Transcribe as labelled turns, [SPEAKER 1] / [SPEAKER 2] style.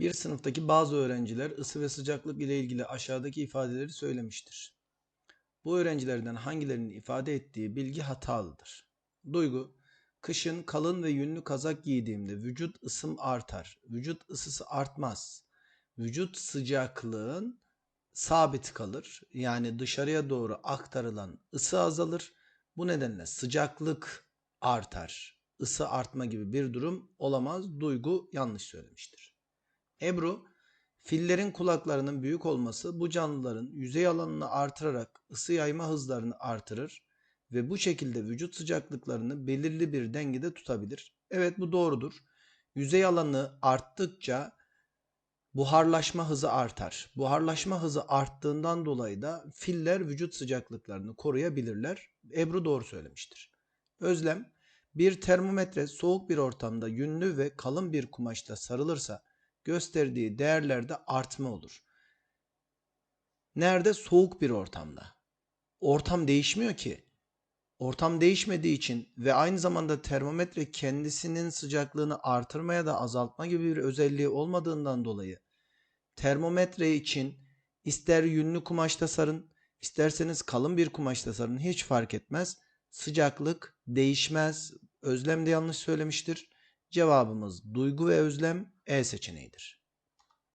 [SPEAKER 1] Bir sınıftaki bazı öğrenciler ısı ve sıcaklık ile ilgili aşağıdaki ifadeleri söylemiştir. Bu öğrencilerden hangilerinin ifade ettiği bilgi hatalıdır. Duygu, kışın kalın ve yünlü kazak giydiğimde vücut ısım artar. Vücut ısısı artmaz. Vücut sıcaklığın sabit kalır. Yani dışarıya doğru aktarılan ısı azalır. Bu nedenle sıcaklık artar. Isı artma gibi bir durum olamaz. Duygu yanlış söylemiştir. Ebru, fillerin kulaklarının büyük olması bu canlıların yüzey alanını artırarak ısı yayma hızlarını artırır ve bu şekilde vücut sıcaklıklarını belirli bir dengede tutabilir. Evet bu doğrudur. Yüzey alanı arttıkça buharlaşma hızı artar. Buharlaşma hızı arttığından dolayı da filler vücut sıcaklıklarını koruyabilirler. Ebru doğru söylemiştir. Özlem, bir termometre soğuk bir ortamda yünlü ve kalın bir kumaşla sarılırsa gösterdiği değerlerde artma olur. Nerede? Soğuk bir ortamda. Ortam değişmiyor ki. Ortam değişmediği için ve aynı zamanda termometre kendisinin sıcaklığını artırmaya da azaltma gibi bir özelliği olmadığından dolayı termometre için ister yünlü kumaşta sarın, isterseniz kalın bir kumaşta sarın hiç fark etmez. Sıcaklık değişmez. Özlem de yanlış söylemiştir. Cevabımız duygu ve özlem E seçeneğidir.